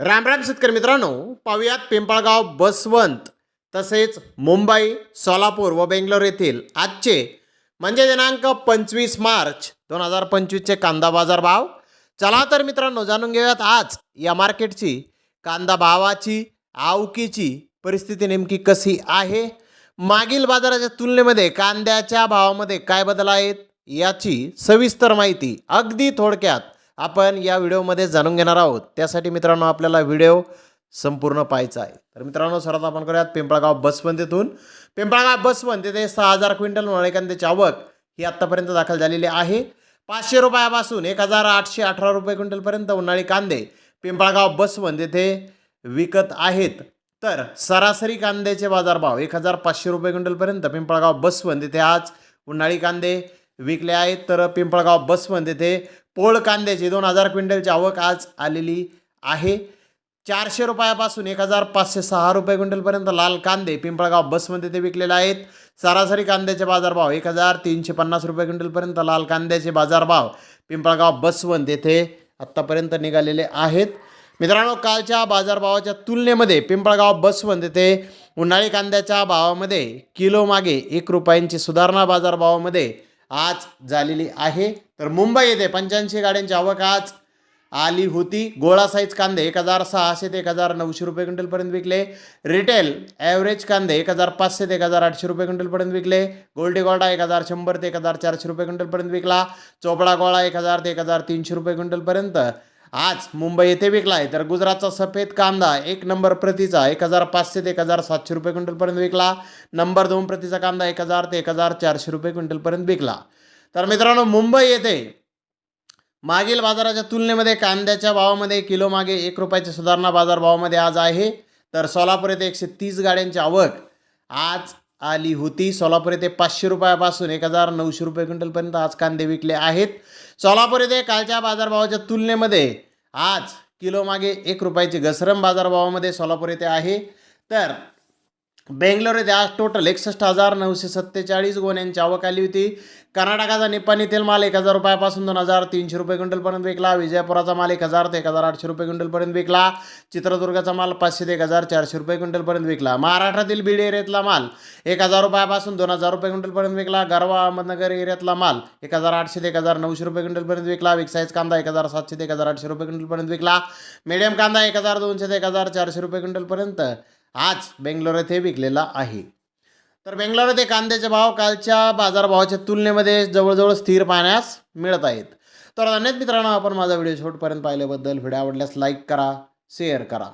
राम राम शेतकरी मित्रांनो पाहुयात पिंपळगाव बसवंत तसेच मुंबई सोलापूर व बेंगलोर येथील आजचे म्हणजे दिनांक पंचवीस मार्च दोन हजार पंचवीसचे कांदा बाजार भाव. चला तर मित्रांनो जाणून घेऊयात आज या मार्केटची कांदा भावाची आवकीची परिस्थिती नेमकी कशी आहे? मागील बाजाराच्या तुलनेमध्ये कांद्याच्या भावामध्ये काय बदल आहेत? याची सविस्तर माहिती अगदी थोडक्यात आपण या व्हिडिओमध्ये जाणून घेणार आहोत. त्यासाठी मित्रांनो आपल्याला व्हिडिओ संपूर्ण पाहायचा आहे. तर मित्रांनो सर्वात आपण करूयात पिंपळगाव बसवंत येथून पिंपळगाव बसवंत येथे सहा हजार क्विंटल उन्हाळी आवक ही आत्तापर्यंत दाखल झालेली आहे. पाचशे रुपयापासून एक हजार आठशे अठरा रुपये क्विंटलपर्यंत उन्हाळी कांदे पिंपळगाव बसवंत येथे विकत आहेत. तर सरासरी कांद्याचे बाजारभाव एक हजार पाचशे रुपये क्विंटलपर्यंत पिंपळगाव बसवंत येथे आज उन्हाळी कांदे विकले आहेत. तर पिंपळगाव बसवंत येथे पोळ कांद्याची दोन हजार क्विंटलची आवक आज आलेली आहे. चारशे रुपयापासून एक हजार पाचशे सहा रुपये क्विंटलपर्यंत लाल कांदे पिंपळगाव बसवंत येथे विकलेले आहेत. सरासरी कांद्याचे बाजारभाव एक हजार तीनशे पन्नास रुपये क्विंटलपर्यंत लाल कांद्याचे बाजारभाव पिंपळगाव बसवंत येथे आत्तापर्यंत निघालेले आहेत. मित्रांनो कालच्या बाजारभावाच्या तुलनेमध्ये पिंपळगाव बसवंत येथे उन्हाळी कांद्याच्या भावामध्ये किलो मागे एक रुपयांची सुधारणा बाजारभावामध्ये आज झालेली आहे. तर मुंबई येथे पंच्याऐंशी गाड्यांची आवक आज आली होती. गोळा साईज कांदे एक हजार सहाशे ते एक हजार नऊशे रुपये क्विंटलपर्यंत विकले. रिटेल ॲव्हरेज कांदे एक हजार पाचशे ते एक हजार आठशे रुपये क्विंटलपर्यंत विकले. गोल्डी गोल्डा एक हजार शंभर ते एक हजार चारशे रुपये क्विंटलपर्यंत विकला. चोपडा गोळा एक हजार ते एक हजार तीनशे रुपये क्विंटलपर्यंत. आज मुंबई येथे विकला आहे तर गुजरातचा सफेद कांदा एक नंबर प्रतीचा एक हजार पाचशे ते एक हजार सातशे रुपये क्विंटलपर्यंत विकला. नंबर दोन प्रतीचा कांदा एक हजार ते एक हजार चारशे रुपये क्विंटलपर्यंत विकला. तर मित्रांनो मुंबई येथे मागील बाजाराच्या तुलनेमध्ये कांद्याच्या भावामध्ये किलो मागे एक रुपयाची सुधारणा बाजार भावामध्ये आज आहे. तर सोलापूर येथे एकशे तीस गाड्यांची आवक. आज आली होती. सोलापूर येथे पाचशे रुपयापासून एक हजार नऊशे रुपये क्विंटलपर्यंत आज कांदे विकले आहेत. सोलापूर येथे कालच्या बाजारभावाच्या तुलनेमध्ये आज किलोमागे एक रुपयाची घसरम बाजारभावामध्ये सोलापूर येथे आहे. तर बेंगलोर येथे आज टोटल एकसष्ट हजार नऊशे सत्तेचाळीस गोण्यांची आवक आली होती कर्नाटकाचा निपाणी तेल माल एक हजार रुपयापासून दोन हजार तीनशे रुपये क्विंटलपर्यंत विकला विजयपुराचा माल एक हजार ते एक हजार आठशे रुपये क्विंटलपर्यंत विकला चित्रदुर्गाचा माल पाचशे ते एक हजार चारशे रुपये क्विंटलपर्यंत विकला महाराष्ट्रातील बीड एरियातला माल एक हजार रुपयापासून दोन हजार रुपये क्विंटलपर्यंत विकला गरवा अहमदनगर एरियातला माल एक हजार आठशे ते एक हजार नऊशे रुपये क्विंटलपर्यंत विकला विकसाईज कांदा एक हजार सातशे ते एक हजार आठशे रुपये क्विंटलपर्यंत विकला मिडियम कांदा एक हजार दोनशे ते एक हजार चारशे रुपये क्विंटलपर्यंत आज बेंगलोर येथे विकलेला आहे. तर बेंगलोर येथे कांद्याचे भाव कालच्या बाजारभावाच्या तुलनेमध्ये जवळजवळ स्थिर पाहण्यास मिळत आहेत. तर अनेक मित्रांनो आपण माझा व्हिडिओ शेवटपर्यंत पाहिल्याबद्दल. व्हिडिओ आवडल्यास लाईक करा शेअर करा.